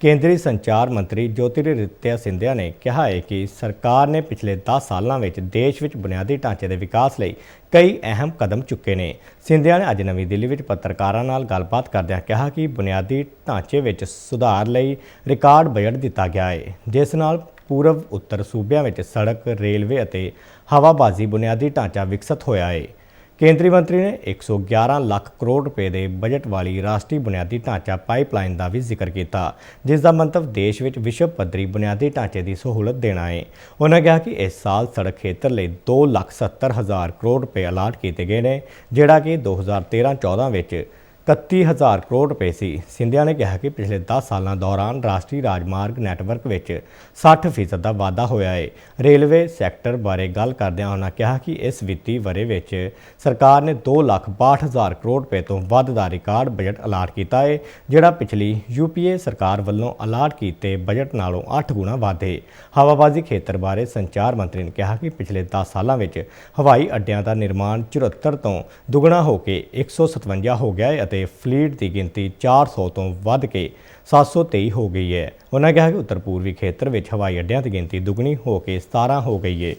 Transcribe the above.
ਕੇਂਦਰੀ ਸੰਚਾਰ ਮੰਤਰੀ ਜੋਤਿਰਾਦਿੱਤਿਆ ਸਿੰਧਿਆ ਨੇ ਕਿਹਾ ਹੈ ਕਿ ਸਰਕਾਰ ਨੇ ਪਿਛਲੇ 10 ਸਾਲਾਂ ਵਿੱਚ ਦੇਸ਼ ਵਿੱਚ ਬੁਨਿਆਦੀ ਢਾਂਚੇ ਦੇ ਵਿਕਾਸ ਲਈ ਕਈ ਅਹਿਮ ਕਦਮ ਚੁੱਕੇ ਨੇ। ਸਿੰਧਿਆ ਨੇ ਅੱਜ ਨਵੀਂ ਦਿੱਲੀ ਵਿੱਚ ਪੱਤਰਕਾਰਾਂ ਨਾਲ ਗੱਲਬਾਤ ਕਰਦਿਆਂ ਕਿਹਾ ਕਿ ਬੁਨਿਆਦੀ ਢਾਂਚੇ ਵਿੱਚ ਸੁਧਾਰ ਲਈ ਰਿਕਾਰਡ ਬਜਟ ਦਿੱਤਾ ਗਿਆ ਹੈ ਜਿਸ ਨਾਲ ਪੂਰਬ ਉੱਤਰ ਸੂਬਿਆਂ ਵਿੱਚ ਸੜਕ, ਰੇਲਵੇ ਅਤੇ ਹਵਾਬਾਜ਼ੀ ਬੁਨਿਆਦੀ ਢਾਂਚਾ ਵਿਕਸਿਤ ਹੋਇਆ ਹੈ ਕੇਂਦਰੀ ਮੰਤਰੀ ਨੇ 111 ਲੱਖ ਕਰੋੜ ਰੁਪਏ ਦੇ ਬਜਟ ਵਾਲੀ ਰਾਸ਼ਟਰੀ ਬੁਨਿਆਦੀ ਢਾਂਚਾ ਪਾਈਪਲਾਈਨ ਦਾ ਵੀ ਜ਼ਿਕਰ ਕੀਤਾ, ਜਿਸ ਦਾ ਮੰਤਵ ਦੇਸ਼ ਵਿੱਚ ਵਿਸ਼ਵ ਪੱਧਰੀ ਬੁਨਿਆਦੀ ਢਾਂਚੇ ਦੀ ਸਹੂਲਤ ਦੇਣਾ ਹੈ ਉਹਨਾਂ ਕਿਹਾ ਕਿ ਇਸ ਸਾਲ ਸੜਕ ਖੇਤਰ ਲਈ 2 ਲੱਖ 70 ਹਜ਼ਾਰ ਕਰੋੜ ਰੁਪਏ ਅਲਾਟ ਕੀਤੇ ਗਏ ਨੇ, ਜਿਹੜਾ ਕਿ 2013-14 ਵਿੱਚ 31000 ਕਰੋੜ ਰੁਪਏ ਸੀ। ਸਿੰਧਿਆ ਨੇ ਕਿਹਾ ਕਿ ਪਿਛਲੇ 10 ਸਾਲਾਂ ਦੌਰਾਨ ਰਾਸ਼ਟਰੀ ਰਾਜਮਾਰਗ ਨੈਟਵਰਕ ਵਿੱਚ 60% ਦਾ ਵਾਧਾ ਹੋਇਆ ਹੈ ਰੇਲਵੇ ਸੈਕਟਰ ਬਾਰੇ ਗੱਲ ਕਰਦਿਆਂ ਉਹਨਾਂ ਕਿਹਾ ਕਿ ਇਸ ਵਿੱਤੀ ਵਰੇ ਵਿੱਚ ਸਰਕਾਰ ਨੇ 262000 ਕਰੋੜ ਰੁਪਏ ਤੋਂ ਵੱਧ ਦਾ ਰਿਕਾਰਡ ਬਜਟ ਅਲਾਟ ਕੀਤਾ ਹੈ ਜਿਹੜਾ ਪਿਛਲੀ ਯੂਪੀਏ ਸਰਕਾਰ ਵੱਲੋਂ ਅਲਾਟ ਕੀਤੇ ਬਜਟ ਨਾਲੋਂ 8 ਗੁਣਾ ਵੱਧ ਹੈ ਹਵਾਬਾਜ਼ੀ ਖੇਤਰ ਬਾਰੇ ਸੰਚਾਰ ਮੰਤਰੀ ਨੇ ਕਿਹਾ ਕਿ ਪਿਛਲੇ 10 ਸਾਲਾਂ ਵਿੱਚ ਹਵਾਈ ਅੱਡਿਆਂ ਦਾ ਨਿਰਮਾਣ 74 ਤੋਂ ਦੁੱਗਣਾ ਹੋ ਕੇ 157 ਹੋ ਗਿਆ ਹੈ ਅਤੇ ਫਲੀਟ ਦੀ ਗਿਣਤੀ 400 ਤੋਂ ਵੱਧ ਕੇ 723 ਹੋ ਗਈ ਹੈ। ਉਹਨਾਂ ਕਿਹਾ ਕਿ ਉੱਤਰ ਪੂਰਬੀ ਖੇਤਰ ਵਿੱਚ ਹਵਾਈ ਅੱਡਿਆਂ ਦੀ ਗਿਣਤੀ ਦੁੱਗਣੀ ਹੋ ਕੇ 17 ਹੋ ਗਈ ਹੈ।